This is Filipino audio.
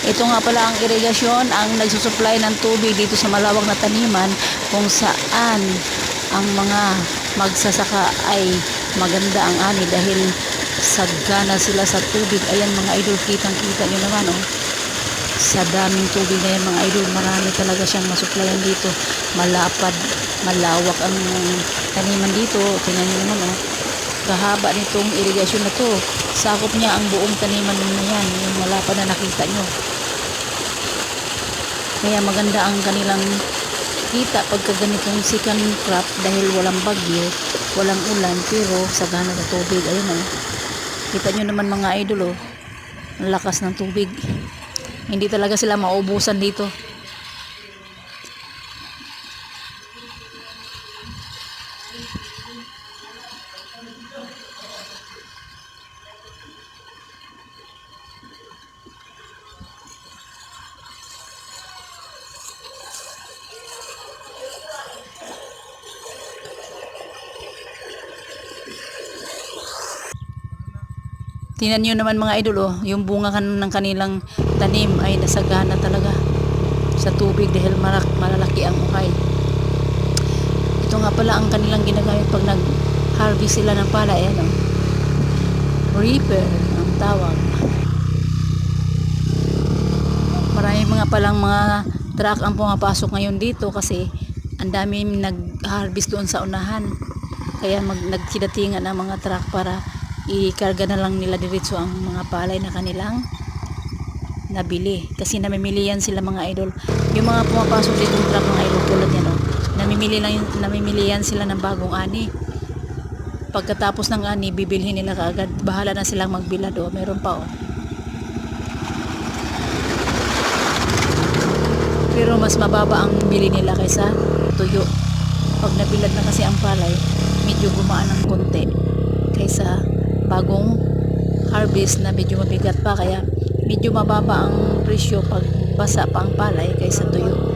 Ito nga pala ang irigasyon ang nagsusupply ng tubig dito sa malawak na taniman kung saan ang mga magsasaka ay maganda ang ani dahil sagana sila sa tubig. Ayan mga idol, kitang-kita nyo naman oh. Sa daming tubig na yan mga idol, marami talaga siyang masuplayan dito. Malapad, malawak ang taniman dito. Tingnan nyo naman oh. Kahaba nitong irigasyon na to. Sakop niya ang buong taniman na yan. Yung malapad na nakita nyo. Kaya maganda ang kanilang kita pagka ganitong second crop dahil walang bagyo, walang ulan, pero sagana sa tubig. Ayun oh. Kita nyo naman mga idol oh. Ang lakas ng tubig. Hindi talaga sila maubusan dito. Tingnan nyo naman mga idol, oh, yung bunga kan ng kanilang tanim ay nasagana talaga sa tubig dahil marak, malalaki ang ukay. Ito nga pala ang kanilang ginagamit pag nag-harvest sila ng pala. Ayan, oh. Reaper ang tawag. Marami mga palang mga truck ang pumapasok ngayon dito kasi ang dami nag-harvest doon sa unahan. Kaya mag nagsidatingan ang mga truck para ikarga na lang nila diretso ang mga palay na kanilang nabili. Kasi namimili yan sila mga idol. Yung mga pumapasok dito ng truck mga idol tulad yan, oh, namimili, lang, namimili yan sila ng bagong ani. Pagkatapos ng ani, bibilhin nila kaagad. Bahala na silang magbilad. Oh. Meron pa oh. Pero mas mababa ang bili nila kaysa tuyo. Pag nabilad na kasi ang palay, medyo gumaan ng konti kaysa bagong harvest na medyo mabigat pa kaya medyo mababa ang presyo pag basa pa ang palay kaysa tuyo.